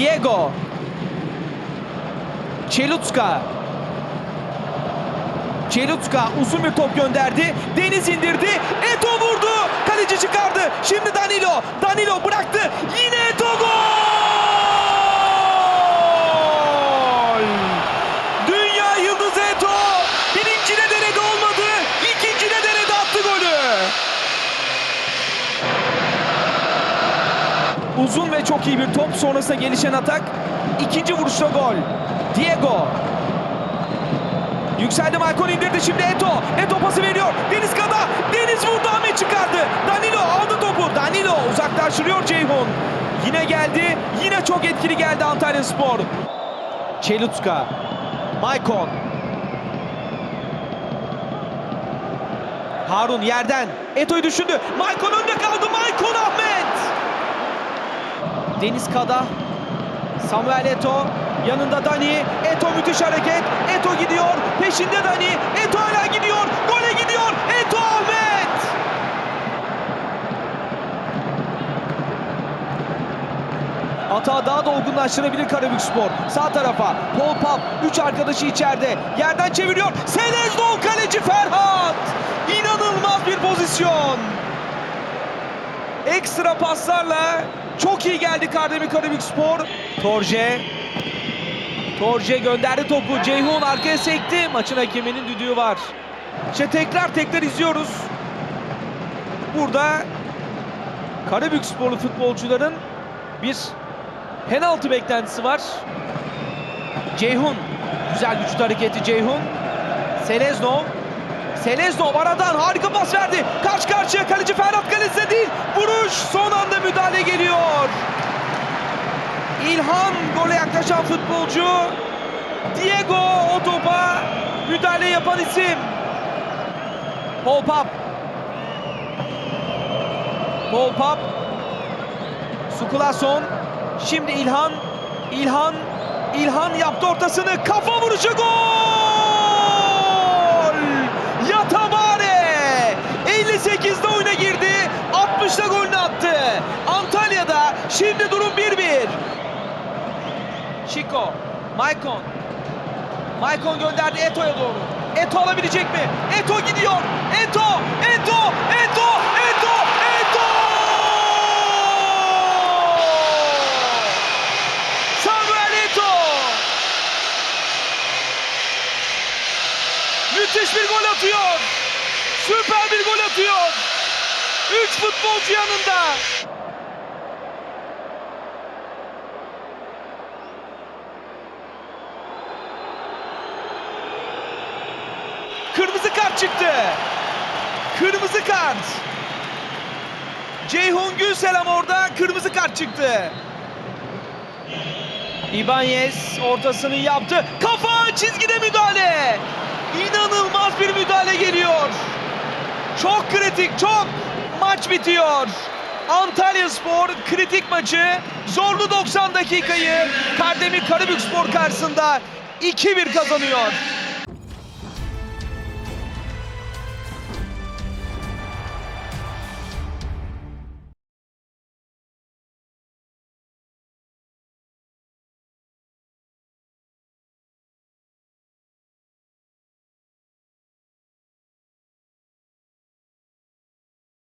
Diego. Çelutska. Çelutska uzun bir top gönderdi. Deniz indirdi. Eto vurdu. Kaleci çıkardı. Şimdi Danilo. Danilo bıraktı. Yine Eto gol! Uzun ve çok iyi bir top. Sonrasında gelişen atak. İkinci vuruşta gol. Diego. Yükseldi Maicon indirdi şimdi Eto. Eto pası veriyor. Deniz Kada. Deniz vurdu Ahmet çıkardı. Danilo aldı topu. Danilo uzaklaştırıyor Ceyhun. Yine geldi. Yine çok etkili geldi Antalya Spor. Çelutska. Maicon. Harun yerden. Eto'yu düşündü. Maicon önde kaldı. Maicon Ahmet. Deniz Kada. Samuel Eto. Yanında Dani. Eto müthiş hareket. Eto gidiyor. Peşinde Dani. Eto hala gidiyor. Gole gidiyor. Eto Ahmet. Atağı daha da olgunlaştırabilir Karabükspor. Sağ tarafa. Paul Pap. Üç arkadaşı içeride. Yerden çeviriyor. Selezdol kaleci Ferhat. İnanılmaz bir pozisyon. Ekstra paslarla çok iyi geldi Kardemir Karabükspor. Torje. Torje gönderdi topu. Ceyhun arkaya sekti. Maçın hakeminin düdüğü var. İşte tekrar tekrar izliyoruz. Burada Karabüksporlu futbolcuların bir penaltı beklentisi var. Ceyhun. Güzel güçlü hareketi Ceyhun. Seleznov. Seleznov aradan harika pas verdi. İlhan gole yaklaşan futbolcu. Diego o topa müdahale yapan isim. Paul Pap. Paul Pap. Sukulason. Şimdi İlhan. İlhan. İlhan yaptı ortasını. Kafa vuruşu gol! Yatabare! 58'de oyuna girdi. 60'da golünü attı. Chico. Maicon. Maicon gönderdi Eto'ya doğru. Eto alabilecek mi? Eto gidiyor. Eto! Eto! Eto! Eto! Eto! Samuel Eto! Müthiş bir gol atıyor. Süper bir gol atıyor. Üç futbolcu yanında. Kırmızı kart çıktı. Kırmızı kart. Ceyhun Gülselam orada kırmızı kart çıktı. İbanez ortasını yaptı. Kafa çizgide müdahale. İnanılmaz bir müdahale geliyor. Çok kritik, çok maç bitiyor. Antalya Spor kritik maçı zorlu 90 dakikayı Kardemir Karabükspor karşısında 2-1 kazanıyor.